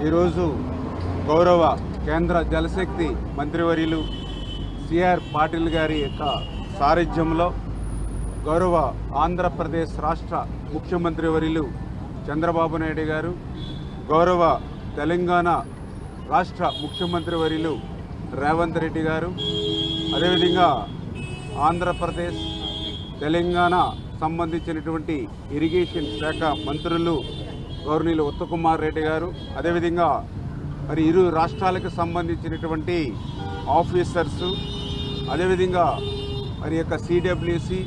ఈరోజు గౌరవ కేంద్ర జలశక్తి మంత్రివర్యులు సిఆర్ పాటిల్ గారి యొక్క సారథ్యంలో గౌరవ ఆంధ్రప్రదేశ్ రాష్ట్ర ముఖ్యమంత్రి వర్యులు చంద్రబాబు నాయుడు గారు గౌరవ తెలంగాణ రాష్ట్ర ముఖ్యమంత్రి వర్యులు రేవంత్ రెడ్డి గారు అదేవిధంగా ఆంధ్రప్రదేశ్ తెలంగాణ సంబంధించినటువంటి ఇరిగేషన్ శాఖ మంత్రులు గౌరవనీయులు ఉత్తకుమార్ రెడ్డి గారు అదేవిధంగా మరి ఇరు రాష్ట్రాలకు సంబంధించినటువంటి ఆఫీసర్సు అదేవిధంగా మరి యొక్క సిడబ్ల్యూసి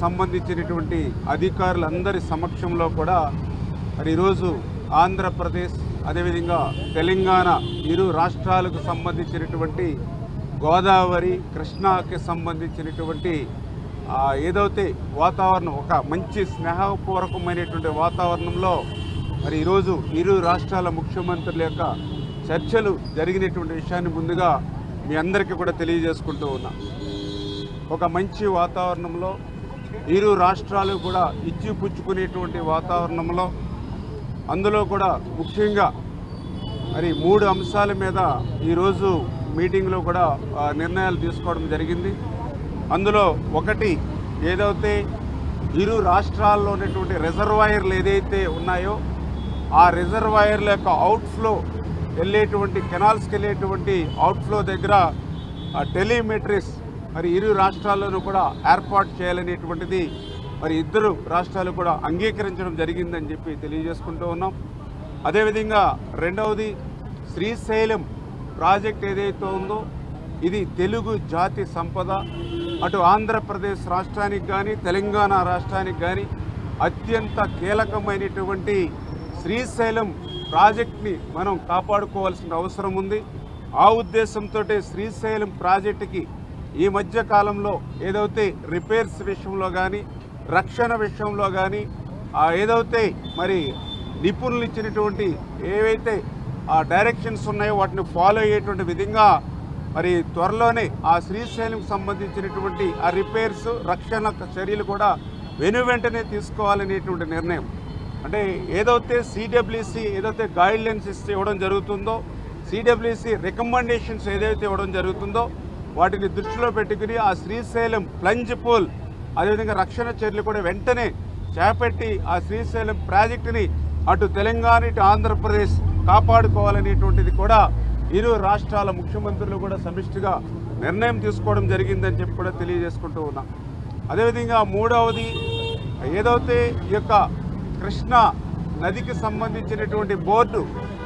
సంబంధించినటువంటి అధికారులందరి సమక్షంలో కూడా మరి ఈరోజు ఆంధ్రప్రదేశ్ అదేవిధంగా తెలంగాణ ఇరు రాష్ట్రాలకు సంబంధించినటువంటి గోదావరి కృష్ణాకి సంబంధించినటువంటి ఏదైతే వాతావరణం ఒక మంచి స్నేహపూర్వకమైనటువంటి వాతావరణంలో మరి ఈరోజు ఇరు రాష్ట్రాల ముఖ్యమంత్రుల యొక్క చర్చలు జరిగినటువంటి విషయాన్ని ముందుగా మీ అందరికీ కూడా తెలియజేసుకుంటూ ఉన్నా. ఒక మంచి వాతావరణంలో ఇరు రాష్ట్రాలు కూడా ఇచ్చి పుచ్చుకునేటువంటి వాతావరణంలో అందులో కూడా ముఖ్యంగా మరి మూడు అంశాల మీద ఈరోజు మీటింగ్లో కూడా నిర్ణయాలు తీసుకోవడం జరిగింది. అందులో ఒకటి ఏదైతే ఇరు రాష్ట్రాల్లో ఉన్నటువంటి రిజర్వాయర్లు ఏదైతే ఉన్నాయో ఆ రిజర్వాయర్ల యొక్క అవుట్ఫ్లో వెళ్ళేటువంటి కెనాల్స్కి వెళ్ళేటువంటి అవుట్ఫ్లో దగ్గర ఆ టెలిమెట్రిస్ మరి ఇరు రాష్ట్రాల్లోనూ కూడా ఏర్పాటు చేయాలనేటువంటిది మరి ఇద్దరు రాష్ట్రాలు కూడా అంగీకరించడం జరిగిందని చెప్పి తెలియజేసుకుంటూ ఉన్నాం. అదేవిధంగా రెండవది శ్రీశైలం ప్రాజెక్ట్ ఏదైతే ఉందో ఇది తెలుగు జాతి సంపద అటు ఆంధ్రప్రదేశ్ రాష్ట్రానికి కానీ తెలంగాణ రాష్ట్రానికి కానీ అత్యంత కీలకమైనటువంటి శ్రీశైలం ప్రాజెక్ట్ని మనం కాపాడుకోవాల్సిన అవసరం ఉంది. ఆ ఉద్దేశంతో శ్రీశైలం ప్రాజెక్టుకి ఈ మధ్య కాలంలో ఏదైతే రిపేర్స్ విషయంలో కానీ రక్షణ విషయంలో కానీ ఏదైతే మరి నిపుణులు ఇచ్చినటువంటి ఏవైతే ఆ డైరెక్షన్స్ ఉన్నాయో వాటిని ఫాలో అయ్యేటువంటి విధంగా మరి త్వరలోనే ఆ శ్రీశైలంకి సంబంధించినటువంటి ఆ రిపేర్స్ రక్షణ చర్యలు కూడా వెను వెంటనే తీసుకోవాలనేటువంటి నిర్ణయం. అంటే ఏదైతే సిడబ్ల్యూసి ఏదైతే గైడ్లైన్స్ ఇస్తే ఇవ్వడం జరుగుతుందో సిడబ్ల్యూసి రికమెండేషన్స్ ఏదైతే ఇవ్వడం జరుగుతుందో వాటిని దృష్టిలో పెట్టుకుని ఆ శ్రీశైలం ప్లంజ్ పూల్ అదేవిధంగా రక్షణ చర్యలు కూడా వెంటనే చేపట్టి ఆ శ్రీశైలం ప్రాజెక్టుని అటు తెలంగాణ ఇటు ఆంధ్రప్రదేశ్ కాపాడుకోవాలనేటువంటిది కూడా ఇరు రాష్ట్రాల ముఖ్యమంత్రులు కూడా సమిష్టిగా నిర్ణయం తీసుకోవడం జరిగిందని చెప్పి కూడా తెలియజేసుకుంటూ ఉన్నాం. అదేవిధంగా మూడవది ఏదైతే ఈ యొక్క కృష్ణా నదికి సంబంధించినటువంటి బోర్డు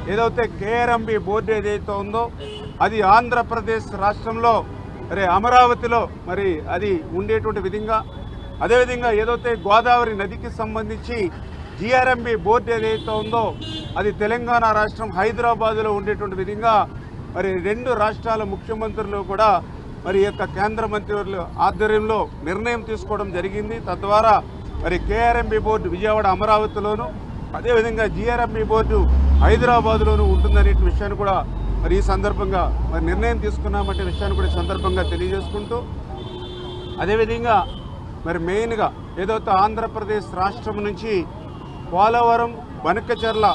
ఏదైతే కేఆర్ఎంబి బోర్డు ఏదైతే ఉందో అది ఆంధ్రప్రదేశ్ రాష్ట్రంలో మరి అమరావతిలో మరి అది ఉండేటువంటి విధంగా అదేవిధంగా ఏదైతే గోదావరి నదికి సంబంధించి జిఆర్ఎంబి బోర్డు ఏదైతే ఉందో అది తెలంగాణ రాష్ట్రం హైదరాబాదులో ఉండేటువంటి విధంగా మరి రెండు రాష్ట్రాల ముఖ్యమంత్రులు కూడా మరి యొక్క కేంద్ర మంత్రివర్యుల ఆధ్వర్యంలో నిర్ణయం తీసుకోవడం జరిగింది. తద్వారా మరి కేఆర్ఎంబి బోర్డు విజయవాడ అమరావతిలోను అదేవిధంగా జిఆర్ఎంబి బోర్డు హైదరాబాద్లోనూ ఉంటుందనే విషయాన్ని కూడా మరి ఈ సందర్భంగా మరి నిర్ణయం తీసుకున్నామంటే విషయాన్ని కూడా సందర్భంగా తెలియజేసుకుంటూ అదేవిధంగా మరి మెయిన్గా ఏదైతే ఆంధ్రప్రదేశ్ రాష్ట్రం నుంచి పోలవరం బనకచర్ల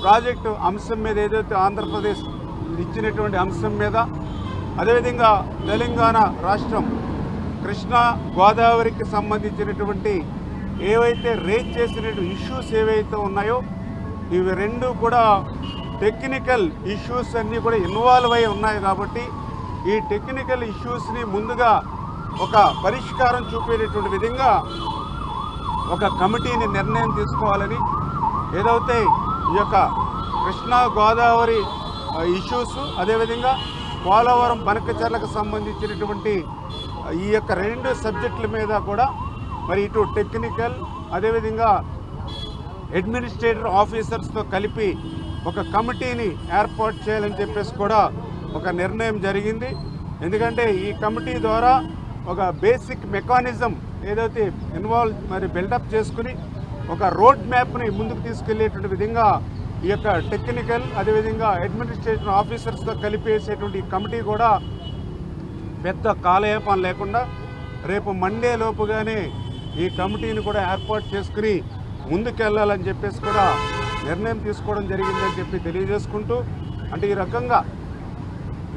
ప్రాజెక్టు అంశం మీద ఏదైతే ఆంధ్రప్రదేశ్ ఇచ్చినటువంటి అంశం మీద అదేవిధంగా తెలంగాణ రాష్ట్రం కృష్ణా గోదావరికి సంబంధించినటువంటి ఏవైతే రేజ్ చేసిన ఇష్యూస్ ఏవైతే ఉన్నాయో ఇవి రెండు కూడా టెక్నికల్ ఇష్యూస్ అన్నీ కూడా ఇన్వాల్వ్ అయి ఉన్నాయి కాబట్టి ఈ టెక్నికల్ ఇష్యూస్ని ముందుగా ఒక పరిష్కారం చూపేటటువంటి విధంగా ఒక కమిటీని నిర్ణయం తీసుకోవాలని ఏదైతే ఈ యొక్క కృష్ణా గోదావరి ఇష్యూస్ అదేవిధంగా పోలవరం బనకచర్లకు సంబంధించినటువంటి ఈ యొక్క రెండు సబ్జెక్టుల మీద కూడా మరి ఇటు టెక్నికల్ అదేవిధంగా అడ్మినిస్ట్రేటర్ ఆఫీసర్స్తో కలిపి ఒక కమిటీని ఏర్పాటు చేయాలని చెప్పేసి కూడా ఒక నిర్ణయం జరిగింది. ఎందుకంటే ఈ కమిటీ ద్వారా ఒక బేసిక్ మెకానిజం ఏదైతే ఇన్వాల్వ్ మరి బిల్డప్ చేసుకుని ఒక రోడ్ మ్యాప్ని ముందుకు తీసుకెళ్ళేటువంటి విధంగా ఈ యొక్క టెక్నికల్ అదేవిధంగా అడ్మినిస్ట్రేషన్ ఆఫీసర్స్తో కలిపేసేటువంటి కమిటీ కూడా పెద్ద కాలయాపం లేకుండా రేపు మండే లోపుగానే ఈ కమిటీని కూడా ఏర్పాటు చేసుకుని ముందుకెళ్ళాలని చెప్పేసి కూడా నిర్ణయం తీసుకోవడం జరిగిందని చెప్పి తెలియజేసుకుంటూ అంటే ఈ రకంగా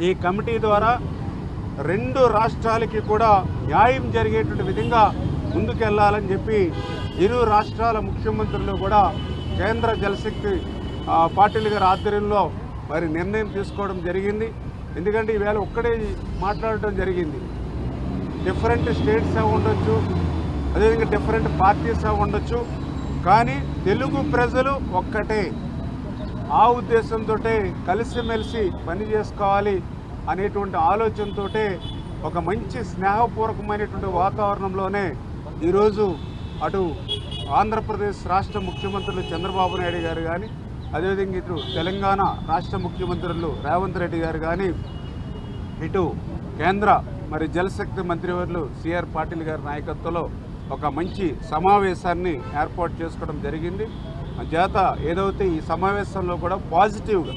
ఈ కమిటీ ద్వారా రెండు రాష్ట్రాలకి కూడా న్యాయం జరిగేటువంటి విధంగా ముందుకెళ్ళాలని చెప్పి ఇరు రాష్ట్రాల ముఖ్యమంత్రులు కూడా కేంద్ర జలశక్తి పాటిల్ గారి ఆధ్వర్యంలో మరి నిర్ణయం తీసుకోవడం జరిగింది. ఎందుకంటే ఈవేళ ఒక్కడే మాట్లాడటం జరిగింది. డిఫరెంట్ స్టేట్స్ అవి ఉండొచ్చు అదేవిధంగా డిఫరెంట్ పార్టీస్ అవి ఉండొచ్చు కానీ తెలుగు ప్రజలు ఒక్కటే. ఆ ఉద్దేశంతో కలిసిమెలిసి పని చేసుకోవాలి అనేటువంటి ఆలోచనతో ఒక మంచి స్నేహపూర్వకమైనటువంటి వాతావరణంలోనే ఈరోజు అటు ఆంధ్రప్రదేశ్ రాష్ట్ర ముఖ్యమంత్రులు చంద్రబాబు నాయుడు గారు కానీ అదేవిధంగా ఇటు తెలంగాణ రాష్ట్ర ముఖ్యమంత్రులు రేవంత్ రెడ్డి గారు కానీ ఇటు కేంద్ర మరి జలశక్తి మంత్రివర్యులు సిఆర్ పాటిల్ గారి నాయకత్వంలో ఒక మంచి సమావేశాన్ని ఏర్పాటు చేసుకోవడం జరిగింది. చేత ఏదైతే ఈ సమావేశంలో కూడా పాజిటివ్గా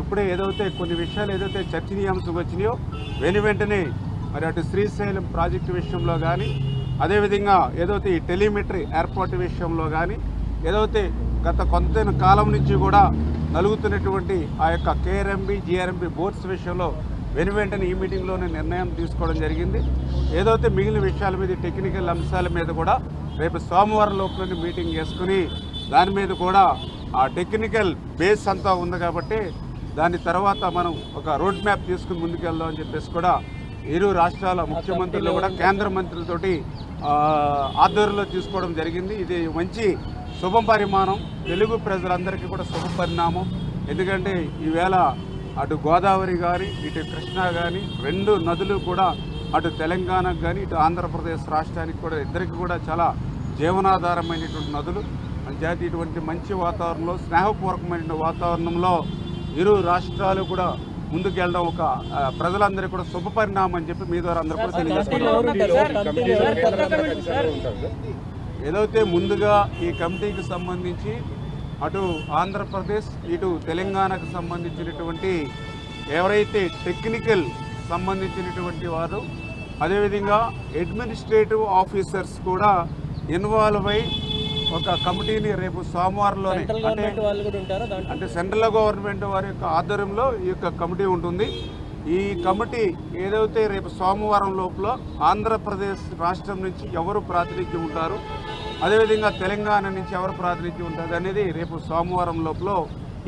ఇప్పుడే ఏదైతే కొన్ని విషయాలు ఏదైతే చర్చనీయాంశం వచ్చినాయో వెను వెంటనే మరి అటు శ్రీశైలం ప్రాజెక్టు విషయంలో కానీ అదేవిధంగా ఏదైతే ఈ టెలిమెట్రీ ఏర్పాటు విషయంలో కానీ ఏదైతే గత కొంత కాలం నుంచి కూడా నలుగుతున్నటువంటి ఆ యొక్క కేఆర్ఎంబి జిఆర్ఎంబి బోర్డ్స్ విషయంలో వెను వెంటనే ఈ మీటింగ్లోనే నిర్ణయం తీసుకోవడం జరిగింది. ఏదైతే మిగిలిన విషయాల మీద టెక్నికల్ అంశాల మీద కూడా రేపు సోమవారం లోపలనే మీటింగ్ చేసుకుని దాని మీద కూడా ఆ టెక్నికల్ బేస్ అంతా ఉంది కాబట్టి దాని తర్వాత మనం ఒక రోడ్ మ్యాప్ తీసుకుని ముందుకెళ్దాం అని చెప్పేసి కూడా ఇరు రాష్ట్రాల ముఖ్యమంత్రులు కూడా కేంద్ర మంత్రులతోటి ఆధ్వర్యంలో తీసుకోవడం జరిగింది. ఇది మంచి శుభ పరిమాణం. తెలుగు ప్రజలందరికీ కూడా శుభ పరిణామం. ఎందుకంటే ఈవేళ అటు గోదావరి కానీ ఇటు కృష్ణా కానీ రెండు నదులు కూడా అటు తెలంగాణకు కానీ ఇటు ఆంధ్రప్రదేశ్ రాష్ట్రానికి కూడా ఇద్దరికి కూడా చాలా జీవనాధారమైనటువంటి నదులు. అంచేత ఇటువంటి మంచి వాతావరణంలో స్నేహపూర్వకమైన వాతావరణంలో ఇరు రాష్ట్రాలు కూడా ముందుకెళ్ళడం ఒక ప్రజలందరికీ కూడా శుభ పరిణామం అని చెప్పి మీ ద్వారా అందరూ కూడా తెలియజేసుకుంటాం ఏదైతే ముందుగా ఈ కమిటీకి సంబంధించి అటు ఆంధ్రప్రదేశ్ ఇటు తెలంగాణకు సంబంధించినటువంటి ఎవరైతే టెక్నికల్ సంబంధించినటువంటి వారు అదేవిధంగా అడ్మినిస్ట్రేటివ్ ఆఫీసర్స్ కూడా ఇన్వాల్వ్ అయి ఒక కమిటీని రేపు దాంట్లో? అంటే సెంట్రల్ గవర్నమెంట్ వారి యొక్క ఆధ్వర్యంలో ఈ యొక్క కమిటీ ఉంటుంది. ఈ కమిటీ ఏదైతే రేపు సోమవారం లోపల ఆంధ్రప్రదేశ్ రాష్ట్రం నుంచి ఎవరు ప్రాతినిధ్యం ఉంటారు అదేవిధంగా తెలంగాణ నుంచి ఎవరు ప్రాతినిధ్యం ఉంటుంది అనేది రేపు సోమవారం లోపల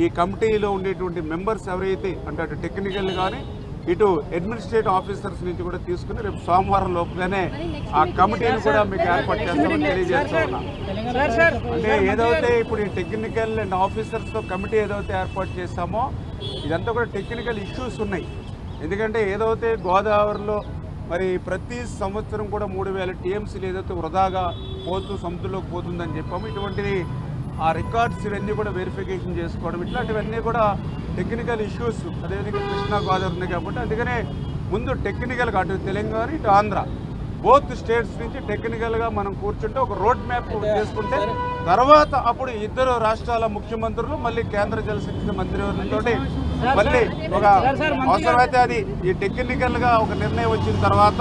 ఈ కమిటీలో ఉండేటువంటి మెంబర్స్ ఎవరైతే అంటే అటు టెక్నికల్ కానీ ఇటు అడ్మినిస్ట్రేటివ్ ఆఫీసర్స్ నుంచి కూడా తీసుకుని రేపు సోమవారం లోపుగానే ఆ కమిటీని కూడా మీకు ఏర్పాటు చేస్తామని తెలియజేస్తా ఉన్నా. అంటే ఏదైతే ఇప్పుడు ఈ టెక్నికల్ అండ్ ఆఫీసర్స్తో కమిటీ ఏదైతే ఏర్పాటు చేస్తామో ఇదంతా కూడా టెక్నికల్ ఇష్యూస్ ఉన్నాయి. ఎందుకంటే ఏదైతే గోదావరిలో మరి ప్రతి సంవత్సరం కూడా మూడు వేల టీఎంసీలు ఏదైతే వృధాగా పోతూ సముద్రంలోకి పోతుందని చెప్పాము ఇటువంటిది ఆ రికార్డ్స్ ఇవన్నీ కూడా వెరిఫికేషన్ చేసుకోవడం ఇట్లాంటివన్నీ కూడా టెక్నికల్ ఇష్యూస్ అదేవిధంగా కృష్ణా గోదావరి ఉంది కాబట్టి అందుకనే ముందు టెక్నికల్గా అటు తెలంగాణ ఇటు ఆంధ్ర. బోత్ స్టేట్స్ నుంచి టెక్నికల్గా మనం కూర్చుంటే ఒక రోడ్ మ్యాప్ చేసుకుంటే తర్వాత అప్పుడు ఇద్దరు రాష్ట్రాల ముఖ్యమంత్రులు మళ్ళీ కేంద్ర జలశక్తి మంత్రివర్గంతో మళ్ళీ ఒక అవసరమైతే అది ఈ టెక్నికల్గా ఒక నిర్ణయం వచ్చిన తర్వాత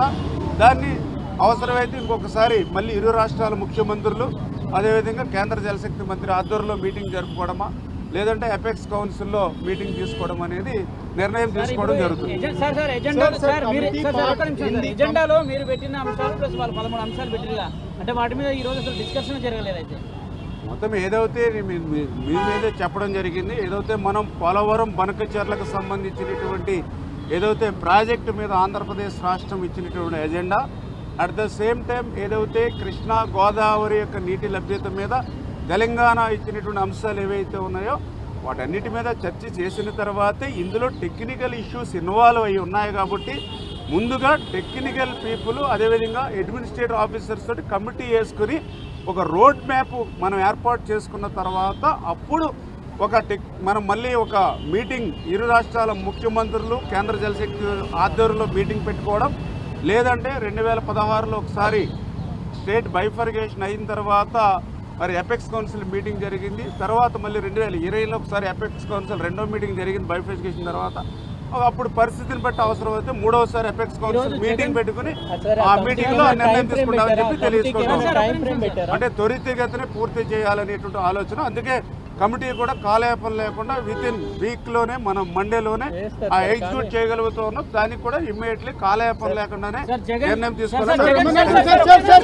దాన్ని అవసరమైతే ఇంకొకసారి మళ్ళీ ఇరు రాష్ట్రాల ముఖ్యమంత్రులు అదేవిధంగా కేంద్ర జలశక్తి మంత్రి ఆధ్వర్యంలో మీటింగ్ జరుపుకోవడమా లేదంటే ఎపెక్స్ కౌన్సిల్లో మీటింగ్ తీసుకోవడం అనేది నిర్ణయం తీసుకోవడం జరుగుతుంది. ఎజెండాలో మీరు పెట్టిన అంశాలు ప్లస్ వాళ్ళు పదమూడు అంశాలు పెట్టిన అంటే వాటి మీద ఈ రోజు అసలు డిస్కషన్ జరగలేదు అయితే మొత్తం ఏదైతే మీ మీ- మీ మీదే చెప్పడం జరిగింది ఏదైతే మనం పోలవరం బనకచర్లకు సంబంధించినటువంటి ఏదైతే ప్రాజెక్టు మీద ఆంధ్రప్రదేశ్ రాష్ట్రం ఇచ్చినటువంటి agenda at the same time ఏదైతే కృష్ణా గోదావరి యొక్క నీటి లభ్యత మీద తెలంగాణ ఇచ్చినటువంటి అంశాలు ఏవైతే ఉన్నాయో వాటన్నిటి మీద చర్చ చేసిన తర్వాతే ఇందులో టెక్నికల్ ఇష్యూస్ ఇన్వాల్వ్ అయి ఉన్నాయి కాబట్టి ముందుగా టెక్నికల్ పీపుల్ అదేవిధంగా అడ్మినిస్ట్రేటివ్ ఆఫీసర్స్ తోటి కమిటీ వేసుకుని ఒక రోడ్ మ్యాప్ మనం ఏర్పాటు చేసుకున్న తర్వాత అప్పుడు ఒక టెక్ మనం మళ్ళీ ఒక మీటింగ్ ఇరు రాష్ట్రాల ముఖ్యమంత్రులు కేంద్ర జలశక్తి ఆధ్వర్యంలో మీటింగ్ పెట్టుకోవడం లేదంటే రెండు వేల పదహారులో ఒకసారి స్టేట్ బైఫర్గేషన్ అయిన తర్వాత మరి ఎపెక్స్ కౌన్సిల్ మీటింగ్ జరిగింది తర్వాత మళ్ళీ రెండు వేల ఇరవైలో ఒకసారి ఎపెక్స్ కౌన్సిల్ రెండో మీటింగ్ జరిగింది బైఫర్గేషన్ తర్వాత అప్పుడు పరిస్థితిని బట్టి అవసరమైతే మూడవసారి ఎపెక్స్ కౌన్సిల్ మీటింగ్ పెట్టుకుని ఆ మీటింగ్లో నిర్ణయం తీసుకుంటామని చెప్పి తెలియజేసుకుంటాం అంటే త్వరితగతినే పూర్తి చేయాలనేటువంటి ఆలోచన అందుకే కమిటీ కూడా కాలయాపన లేకుండా విత్ ఇన్ వీక్లోనే మనం మండేలోనే ఆ ఎగ్జిక్యూట్ చేయగలుగుతూ ఉన్నాం దానికి కూడా ఇమ్మీడియట్లీ కాలయాపన లేకుండానే నిర్ణయం తీసుకోవాలి